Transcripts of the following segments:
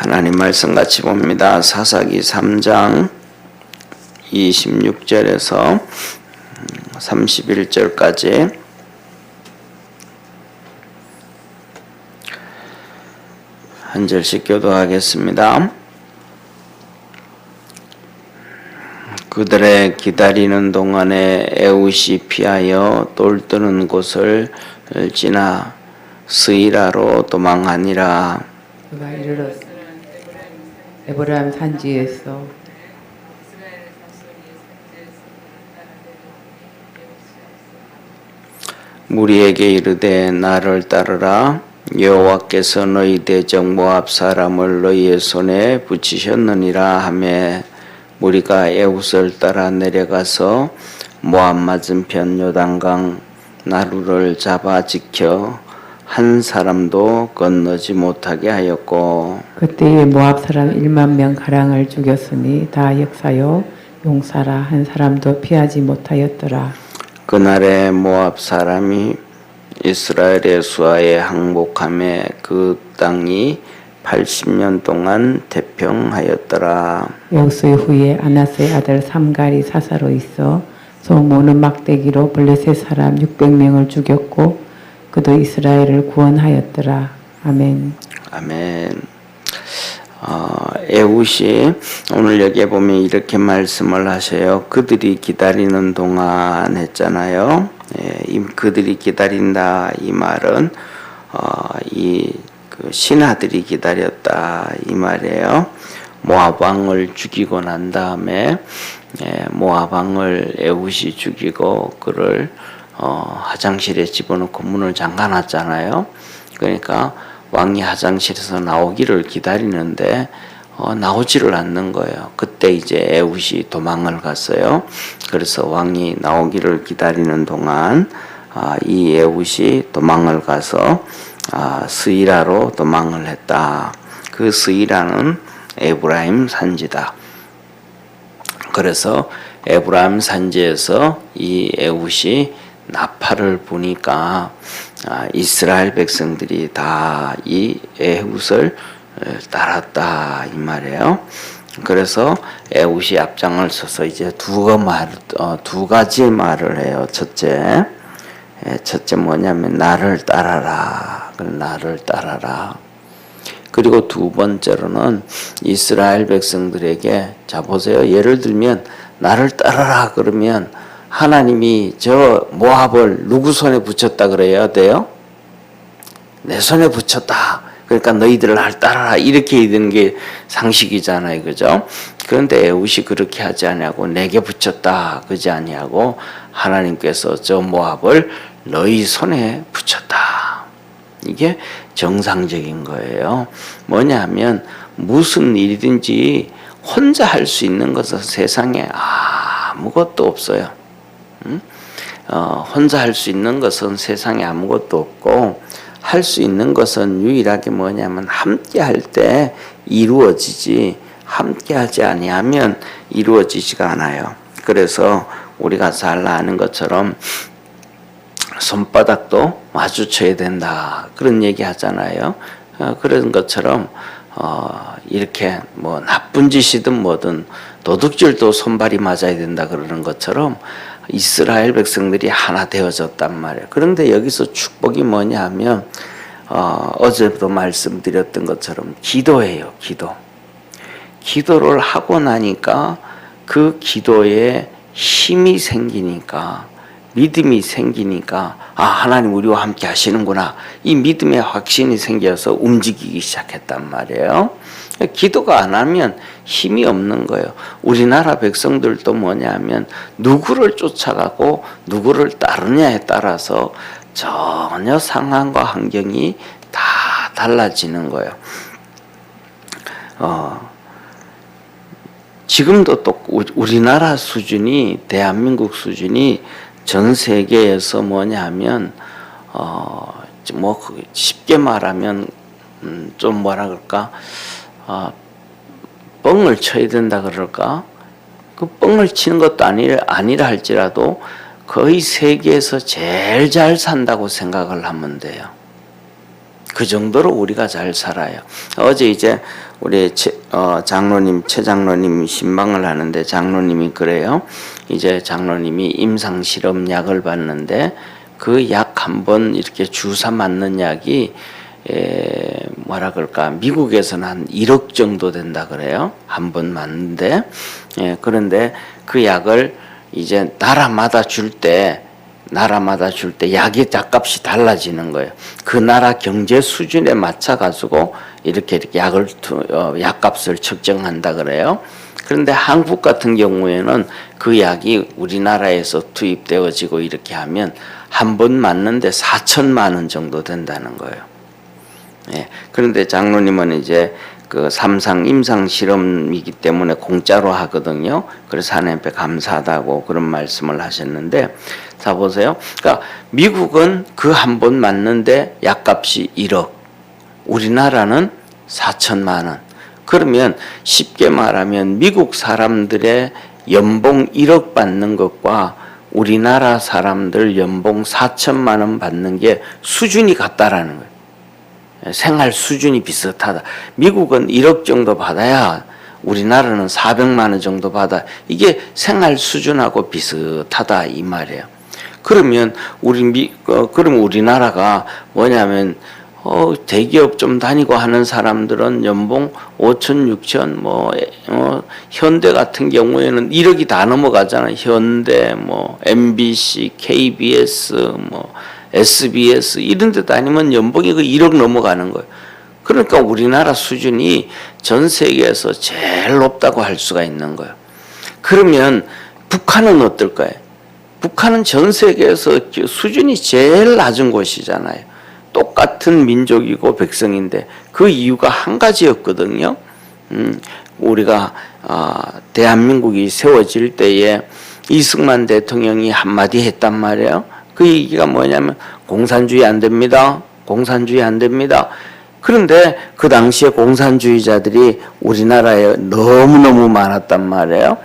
하나님 말씀 같이 봅니다. 사사기 3장 26절에서 31절까지 한 절씩 교도하겠습니다. 그들의 기다리는 동안에 에웃이 피하여 똘뜨는 곳을 지나 스이라로 도망하니라. 에브라임 산지에서 무리에게 이르되 나를 따르라. 여호와께서 너희 대적 모압 사람을 너희의 손에 붙이셨느니라 하매 무리가 에웃을 따라 내려가서 모압 맞은편 요단강 나루를 잡아 지켜 한 사람도 건너지 못하게 하였고 그때에 모압 사람 1만 명 가량을 죽였으니 다 역사요 용사라 한 사람도 피하지 못하였더라. 그날에 모압 사람이 이스라엘의 수하에 항복함에 그 땅이 80년 동안 태평하였더라. 여호수의 후에 아나스의 아들 삼갈이 사사로 있어 소 모는 막대기로 블레셋 사람 600명을 죽였고 그도 이스라엘을 구원하였더라. 아멘. 아멘. 어, 에웃이 오늘 여기에 보면 이렇게 말씀을 하셔요. 그들이 기다리는 동안 했잖아요. 예, 이 그들이 기다린다 이 말은 어, 이 그 신하들이 기다렸다 이 말이에요. 모압 왕을 죽이고 난 다음에 예, 모압 왕을 에웃이 죽이고 그를 어, 화장실에 집어넣고 문을 잠가놨잖아요. 그러니까 왕이 화장실에서 나오기를 기다리는데 어, 나오지를 않는 거예요. 그때 이제 에웃이 도망을 갔어요. 그래서 왕이 나오기를 기다리는 동안 아, 이 에웃이 도망을 가서 아, 스이라로 도망을 했다. 그 스이라는 에브라임 산지다. 그래서 에브라임 산지에서 이 에웃이 나팔을 부니까 아, 이스라엘 백성들이 다 이 에웃을 따랐다 이 말이에요. 그래서 에웃이 앞장을 서서 이제 두, 말, 어, 두 가지 말을 해요. 첫째, 예, 첫째 뭐냐면 나를 따라라. 나를 따라라. 그리고 두 번째로는 이스라엘 백성들에게 자 보세요. 예를 들면 나를 따라라 그러면 하나님이 저 모압을 누구 손에 붙였다 그래야 돼요? 내 손에 붙였다. 그러니까 너희들 날 따라라 이렇게 되는 게 상식이잖아요, 그죠? 그런데 에웃이 그렇게 하지 아니하고 내게 붙였다 그지 아니하고 하나님께서 저 모압을 너희 손에 붙였다. 이게 정상적인 거예요. 뭐냐면 무슨 일이든지 혼자 할 수 있는 것은 세상에 아무것도 없어요. 음? 어, 혼자 할 수 있는 것은 세상에 아무것도 없고 할 수 있는 것은 유일하게 뭐냐면 함께 할 때 이루어지지 함께 하지 아니하면 이루어지지가 않아요. 그래서 우리가 잘 아는 것처럼 손바닥도 마주쳐야 된다. 그런 얘기 하잖아요. 어, 그런 것처럼 어, 이렇게 뭐 나쁜 짓이든 뭐든 도둑질도 손발이 맞아야 된다 그러는 것처럼 이스라엘 백성들이 하나 되어졌단 말이에요. 그런데 여기서 축복이 뭐냐 하면 어, 어제도 말씀드렸던 것처럼 기도예요. 기도. 기도를 하고 나니까 그 기도에 힘이 생기니까 믿음이 생기니까 아 하나님 우리와 함께 하시는구나 이 믿음의 확신이 생겨서 움직이기 시작했단 말이에요. 기도가 안 하면 힘이 없는 거예요. 우리나라 백성들도 뭐냐면 누구를 쫓아가고 누구를 따르냐에 따라서 전혀 상황과 환경이 다 달라지는 거예요. 어, 지금도 또 우리나라 수준이 대한민국 수준이 전 세계에서 뭐냐면 어뭐 쉽게 말하면 음, 좀 뭐라 그럴까 어, 뻥을 쳐야 된다 그럴까 그 뻥을 치는 것도 아니라 아니라 할지라도 거의 세계에서 제일 잘 산다고 생각을 하면 돼요. 그 정도로 우리가 잘 살아요. 어제 이제 우리 최, 어, 장로님 최 장로님 신방을 하는데 장로님이 그래요. 이제 장로님이 임상 실험 약을 받는데 그 약 한 번 이렇게 주사 맞는 약이 에, 뭐라 그럴까? 미국에서는 한 1억 정도 된다 그래요. 한 번 맞는데. 예, 그런데 그 약을 이제 나라마다 줄 때 나라마다 줄 때 약의 약값이 달라지는 거예요. 그 나라 경제 수준에 맞춰 가지고 이렇게 이렇게 약을 투- 어, 약값을 측정한다 그래요. 그런데 한국 같은 경우에는 그 약이 우리나라에서 투입되어지고 이렇게 하면 한 번 맞는데 4천만 원 정도 된다는 거예요. 예. 그런데 장로님은 이제 그 삼상 임상 실험이기 때문에 공짜로 하거든요. 그래서 하나님께 감사하다고 그런 말씀을 하셨는데 자 보세요. 그러니까 미국은 그 한 번 맞는데 약값이 1억. 우리나라는 4천만 원. 그러면 쉽게 말하면 미국 사람들의 연봉 1억 받는 것과 우리나라 사람들 연봉 4천만 원 받는 게 수준이 같다라는 거예요. 생활 수준이 비슷하다. 미국은 1억 정도 받아야 우리나라는 400만 원 정도 받아. 이게 생활 수준하고 비슷하다 이 말이에요. 그러면 우리 미 어, 그럼 우리나라가 뭐냐면 어, 대기업 좀 다니고 하는 사람들은 연봉 5천, 6천, 뭐, 에, 어, 현대 같은 경우에는 1억이 다 넘어가잖아요. 현대, 뭐, MBC, KBS, 뭐, SBS 이런 데 다니면 연봉이 그 1억 넘어가는 거예요. 그러니까 우리나라 수준이 전 세계에서 제일 높다고 할 수가 있는 거예요. 그러면 북한은 어떨까요? 북한은 전 세계에서 수준이 제일 낮은 곳이잖아요. 똑같은 민족이고 백성인데 그 이유가 한 가지였거든요. 음, 우리가 아, 대한민국이 세워질 때에 이승만 대통령이 한마디 했단 말이에요. 그 얘기가 뭐냐면 공산주의 안 됩니다. 공산주의 안 됩니다. 그런데 그 당시에 공산주의자들이 우리나라에 너무너무 많았단 말이에요.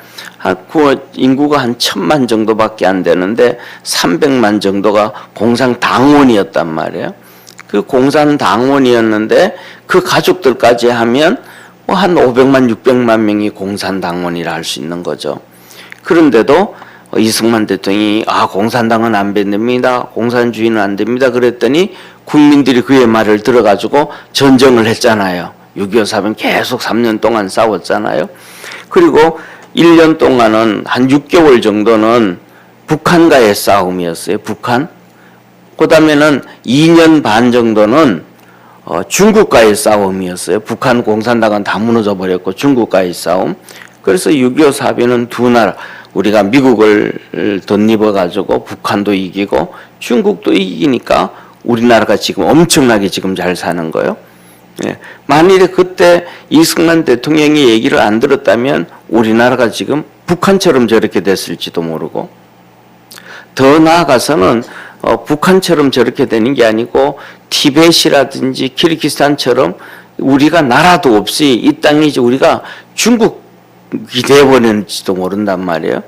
인구가 한 천만 정도밖에 안 되는데 300만 정도가 공산당원이었단 말이에요. 그 공산당원이었는데 그 가족들까지 하면 뭐 한 500만 600만 명이 공산당원이라 할 수 있는 거죠. 그런데도 이승만 대통령이 아 공산당은 안 됩니다. 공산주의는 안 됩니다. 그랬더니 국민들이 그의 말을 들어가지고 전쟁을 했잖아요. 6.25 사변 계속 3년 동안 싸웠잖아요. 그리고 1년 동안은 한 6개월 정도는 북한과의 싸움이었어요. 북한. 그 다음에는 2년 반 정도는 어, 중국과의 싸움이었어요. 북한 공산당은 다 무너져 버렸고 중국과의 싸움. 그래서 6.25 사변은 두 나라 우리가 미국을 덧입어 가지고 북한도 이기고 중국도 이기니까 우리나라가 지금 엄청나게 지금 잘 사는 거예요. 예. 만일에 그때 이승만 대통령이 얘기를 안 들었다면 우리나라가 지금 북한처럼 저렇게 됐을지도 모르고 더 나아가서는 어, 북한처럼 저렇게 되는 게 아니고 티벳이라든지 키르기스탄처럼 우리가 나라도 없이 이 땅이 이제 우리가 중국 이 되어버리는지도 모른단 말이에요.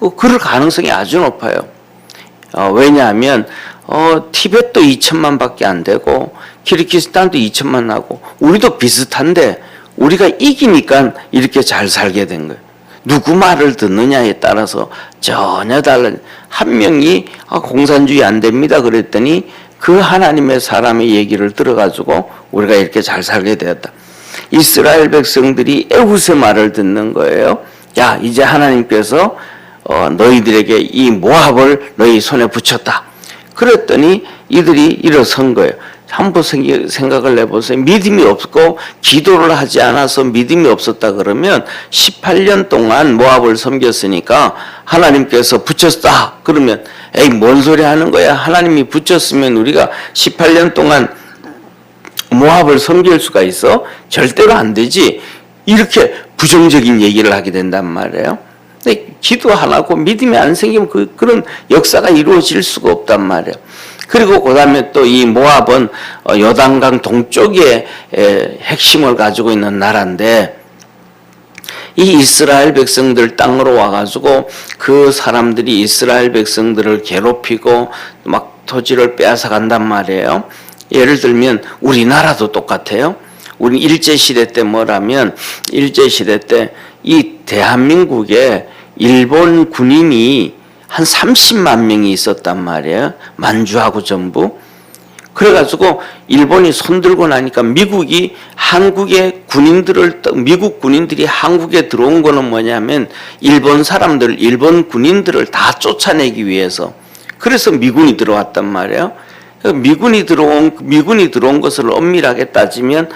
그 그럴 가능성이 아주 높아요. 어, 왜냐하면 어, 티벳도 2천만 밖에 안 되고 키르기스탄도 2천만 나고 우리도 비슷한데 우리가 이기니까 이렇게 잘 살게 된 거예요. 누구 말을 듣느냐에 따라서 전혀 달라. 한 명이 아, 공산주의 안 됩니다. 그랬더니 그 하나님의 사람의 얘기를 들어가지고 우리가 이렇게 잘 살게 되었다. 이스라엘 백성들이 에훗의 말을 듣는 거예요. 야, 이제 하나님께서 어, 너희들에게 이 모압을 너희 손에 붙였다. 그랬더니 이들이 일어선 거예요. 한번 생각을 해보세요. 믿음이 없고 기도를 하지 않아서 믿음이 없었다 그러면 18년 동안 모압을 섬겼으니까 하나님께서 붙였다. 그러면 에이 뭔 소리 하는 거야? 하나님이 붙였으면 우리가 18년 동안 모압을 섬길 수가 있어? 절대로 안 되지. 이렇게 부정적인 얘기를 하게 된단 말이에요. 근데 기도 안 하고 믿음이 안 생기면 그, 그런 역사가 이루어질 수가 없단 말이에요. 그리고 그 다음에 또 이 모압은 어, 요단강 동쪽에 핵심을 가지고 있는 나라인데 이 이스라엘 백성들 땅으로 와가지고 그 사람들이 이스라엘 백성들을 괴롭히고 막 토지를 빼앗아 간단 말이에요. 예를 들면 우리나라도 똑같아요. 우리 일제 시대 때 뭐라면 일제 시대 때 이 대한민국에 일본 군인이 한 30만 명이 있었단 말이에요. 만주하고 전부. 그래가지고 일본이 손들고 나니까 미국이 한국의 군인들을 떠- 미국 군인들이 한국에 들어온 거는 뭐냐면 일본 사람들 일본 군인들을 다 쫓아내기 위해서 그래서 미군이 들어왔단 말이에요. 미군이 들어온 미군이 들어온 것을 엄밀하게 따지면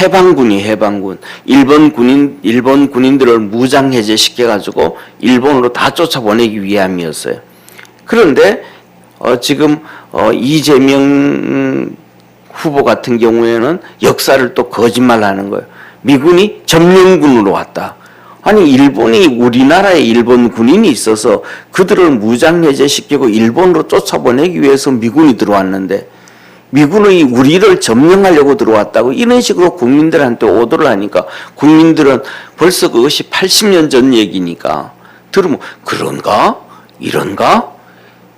해방군이 해방군 일본 군인 일본 군인들을 무장 해제시켜 가지고 일본으로 다 쫓아보내기 위함이었어요. 그런데 어, 지금 어, 이재명 후보 같은 경우에는 역사를 또 거짓말하는 거예요. 미군이 점령군으로 왔다. 아니 일본이 우리나라에 일본 군인이 있어서 그들을 무장 해제시키고 일본으로 쫓아보내기 위해서 미군이 들어왔는데 미군이 우리를 점령하려고 들어왔다고 이런 식으로 국민들한테 오도를 하니까 국민들은 벌써 그것이 80년 전 얘기니까 들으면 그런가? 이런가?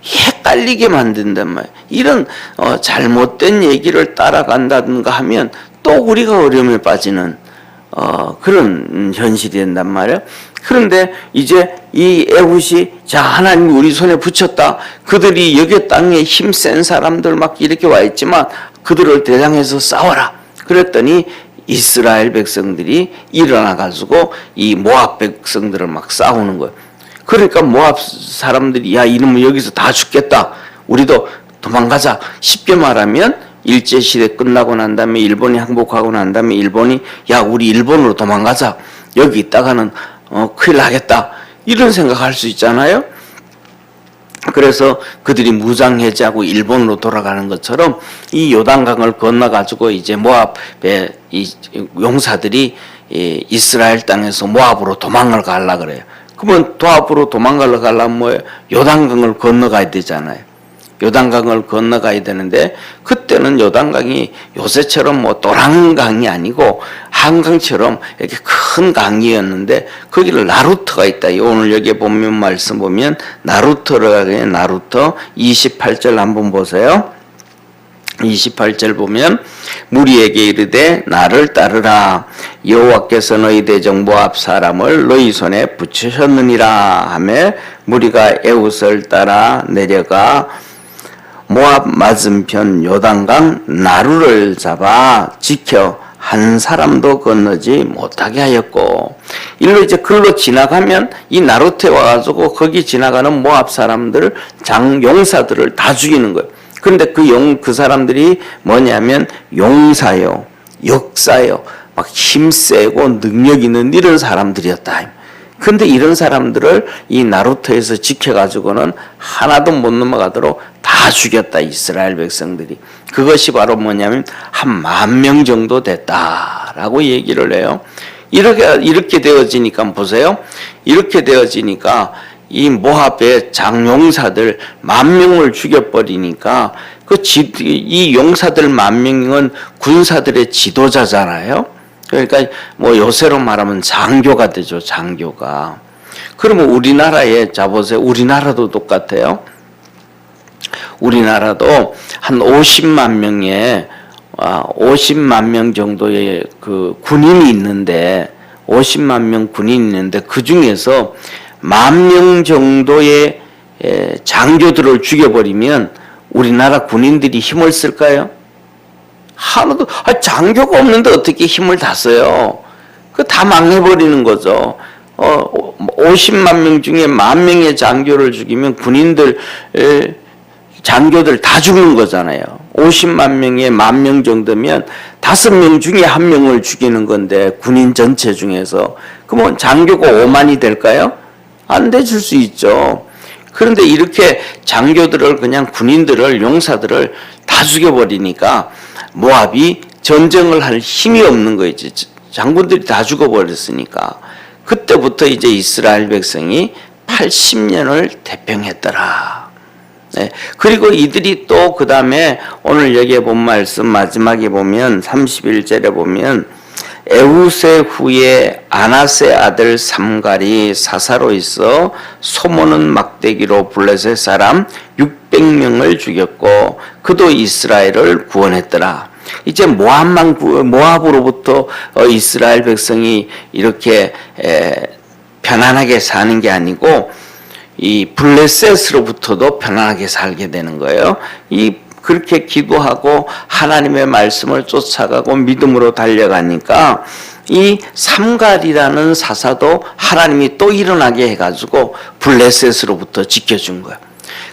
헷갈리게 만든단 말이야. 이런 어, 잘못된 얘기를 따라간다든가 하면 또 우리가 어려움에 빠지는 어, 그런 현실이 된단 말이야. 그런데 이제 이 에훗이 자 하나님 우리 손에 붙였다. 그들이 여기 땅에 힘 센 사람들 막 이렇게 와 있지만 그들을 대장해서 싸워라. 그랬더니 이스라엘 백성들이 일어나 가지고 이 모압 백성들을 막 싸우는 거예요. 그러니까 모압 사람들이 야 이놈은 여기서 다 죽겠다. 우리도 도망가자. 쉽게 말하면 일제 시대 끝나고 난 다음에 일본이 항복하고 난 다음에 일본이 야 우리 일본으로 도망가자. 여기 있다가는 어 큰일 나겠다. 이런 생각할 수 있잖아요. 그래서 그들이 무장 해제하고 일본으로 돌아가는 것처럼 이 요단강을 건너 가지고 이제 모압의 이 용사들이 이 이스라엘 땅에서 모압으로 도망을 가려 그래요. 그러면 도압으로 도망가려 가려면 뭐예요? 요단강을 건너가야 되잖아요. 요단강을 건너가야 되는데 그때는 요단강이 요새처럼 뭐 도랑강이 아니고 한강처럼 이렇게 큰 강이었는데 거기를 나루터가 있다. 오늘 여기 보면 말씀 보면 나루터가 나루터 28절 한번 보세요. 28절 보면 무리에게 이르되 나를 따르라 여호와께서 너희 대적 모압 사람을 너희 손에 붙이셨느니라 하며 무리가 에웃을 따라 내려가 모압 맞은편 요단강 나루를 잡아 지켜 한 사람도 건너지 못하게 하였고 일로 이제 글로 지나가면 이 나루테 와가지고 거기 지나가는 모압 사람들 장 용사들을 다 죽이는 거예요. 그런데 그 용그 사람들이 뭐냐면 용사요, 역사요, 막 힘 세고 능력 있는 이런 사람들이었다. 근데 이런 사람들을 이 나루토에서 지켜가지고는 하나도 못 넘어가도록 다 죽였다 이스라엘 백성들이 그것이 바로 뭐냐면 한 만 명 정도 됐다라고 얘기를 해요. 이렇게 이렇게 되어지니까 보세요. 이렇게 되어지니까 이 모압의 장용사들 만 명을 죽여버리니까 그 이 용사들 만 명은 군사들의 지도자잖아요. 그러니까 뭐 요새로 말하면 장교가 되죠. 장교가. 그러면 우리나라에 자 보세요. 우리나라도 똑같아요. 우리나라도 한 50만 명의 아, 50만 명 정도의 그 군인이 있는데 50만 명 군인이 있는데 그 중에서 만 명 정도의 에, 장교들을 죽여버리면 우리나라 군인들이 힘을 쓸까요? 하나도 아, 장교가 없는데 어떻게 힘을 다 써요? 그 다 망해버리는 거죠. 어, 50만 명 중에 만 명의 장교를 죽이면 군인들 에, 장교들 다 죽는 거잖아요. 50만 명에 만 명 정도면 다섯 명 중에 한 명을 죽이는 건데 군인 전체 중에서 그러면 장교가 5만이 될까요? 안 되줄 수 있죠. 그런데 이렇게 장교들을 그냥 군인들을 용사들을 다 죽여버리니까 모압이 전쟁을 할 힘이 없는 거지. 장군들이 다 죽어버렸으니까 그때부터 이제 이스라엘 백성이 80년을 대평했더라. 네. 그리고 이들이 또 그 다음에 오늘 여기에 본 말씀 마지막에 보면 31절에 보면 에우세 후에 아나세 아들 삼갈이 사사로 있어 소모는 막대기로 블레셋 사람 600명을 죽였고 그도 이스라엘을 구원했더라. 이제 모압만 구- 모압으로부터 어, 이스라엘 백성이 이렇게 에, 편안하게 사는 게 아니고 이 블레셋으로부터도 편안하게 살게 되는 거예요. 이 그렇게 기도하고 하나님의 말씀을 쫓아가고 믿음으로 달려가니까 이 삼갈이라는 사사도 하나님이 또 일어나게 해가지고 블레셋으로부터 지켜준 거예요.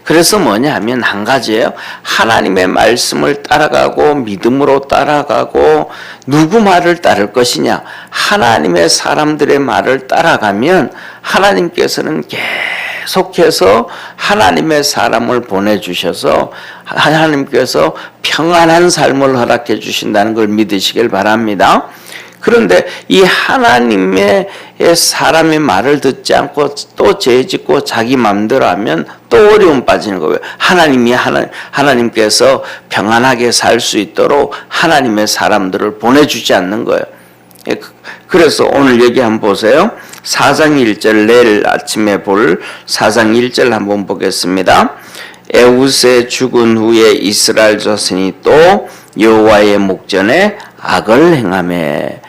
그래서 뭐냐 하면 한 가지예요. 하나님의 말씀을 따라가고 믿음으로 따라가고 누구 말을 따를 것이냐. 하나님의 사람들의 말을 따라가면 하나님께서는 계속 해서 하나님의 사람을 보내주셔서 하나님께서 평안한 삶을 허락해 주신다는 걸 믿으시길 바랍니다. 그런데 이 하나님의 사람의 말을 듣지 않고 또 죄짓고 자기 마음대로 하면 또 어려움 빠지는 거예요. 하나님이 하나, 하나님께서 평안하게 살 수 있도록 하나님의 사람들을 보내주지 않는 거예요. 예, 그- 그래서 오늘 얘기 한번 보세요. 4장 1절 내일 아침에 볼 4장 1절 한번 보겠습니다. 에우세 죽은 후에 이스라엘 자손이 또 여호와의 목전에 악을 행하매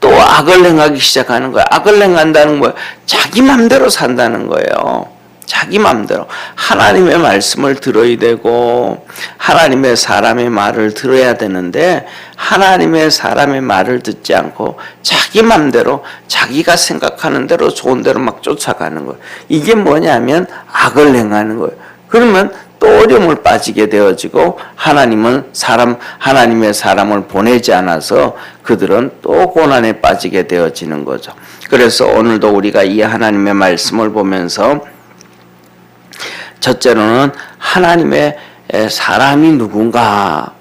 또 악을 행하기 시작하는 거야. 악을 행한다는 거야. 자기 맘대로 산다는 거예요. 자기 맘대로 하나님의 말씀을 들어야 되고 하나님의 사람의 말을 들어야 되는데 하나님의 사람의 말을 듣지 않고 자기 맘대로 자기가 생각하는 대로 좋은 대로 막 쫓아가는 거예요. 이게 뭐냐면 악을 행하는 거예요. 그러면 또 어려움을 빠지게 되어지고 하나님은 사람 하나님의 사람을 보내지 않아서 그들은 또 고난에 빠지게 되어지는 거죠. 그래서 오늘도 우리가 이 하나님의 말씀을 보면서 첫째로는 하나님의 에, 사람이 누군가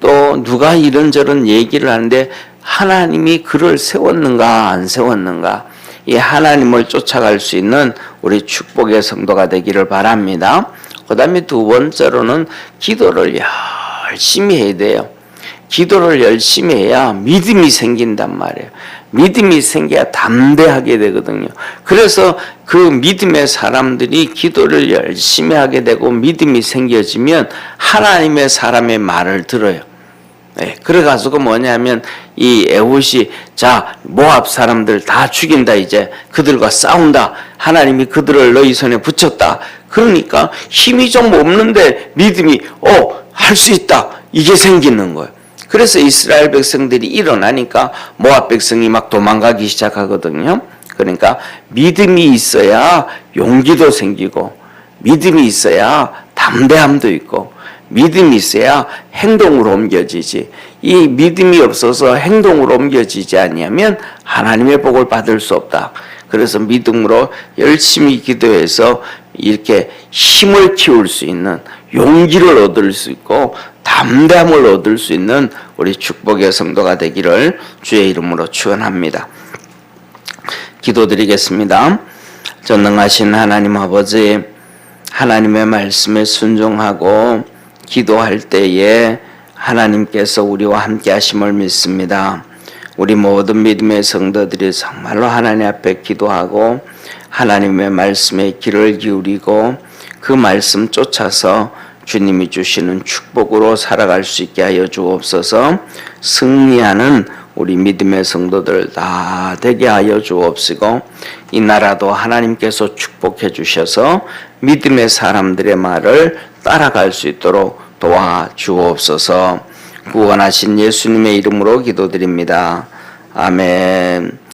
또 누가 이런저런 얘기를 하는데 하나님이 그를 세웠는가 안 세웠는가 이 하나님을 쫓아갈 수 있는 우리 축복의 성도가 되기를 바랍니다. 그 다음에 두 번째로는 기도를 열심히 해야 돼요. 기도를 열심히 해야 믿음이 생긴단 말이에요. 믿음이 생겨야 담대하게 되거든요. 그래서 그 믿음의 사람들이 기도를 열심히 하게 되고 믿음이 생겨지면 하나님의 사람의 말을 들어요. 네, 그래가지고 뭐냐면 이 에봇이 자 모압 사람들 다 죽인다 이제 그들과 싸운다 하나님이 그들을 너희 손에 붙였다 그러니까 힘이 좀 없는데 믿음이 어 할 수 있다 이게 생기는 거예요. 그래서 이스라엘 백성들이 일어나니까 모압 백성이 막 도망가기 시작하거든요. 그러니까 믿음이 있어야 용기도 생기고 믿음이 있어야 담대함도 있고 믿음이 있어야 행동으로 옮겨지지. 이 믿음이 없어서 행동으로 옮겨지지 않냐면 하나님의 복을 받을 수 없다. 그래서 믿음으로 열심히 기도해서 이렇게 힘을 키울 수 있는 용기를 얻을 수 있고 담대함을 얻을 수 있는 우리 축복의 성도가 되기를 주의 이름으로 축원합니다. 기도드리겠습니다. 전능하신 하나님 아버지 하나님의 말씀에 순종하고 기도할 때에 하나님께서 우리와 함께 하심을 믿습니다. 우리 모든 믿음의 성도들이 정말로 하나님 앞에 기도하고 하나님의 말씀에 귀를 기울이고 그 말씀 쫓아서 주님이 주시는 축복으로 살아갈 수 있게 하여 주옵소서 승리하는 우리 믿음의 성도들 다 되게 하여 주옵시고 이 나라도 하나님께서 축복해 주셔서 믿음의 사람들의 말을 따라갈 수 있도록 도와 주옵소서 구원하신 예수님의 이름으로 기도드립니다. 아멘.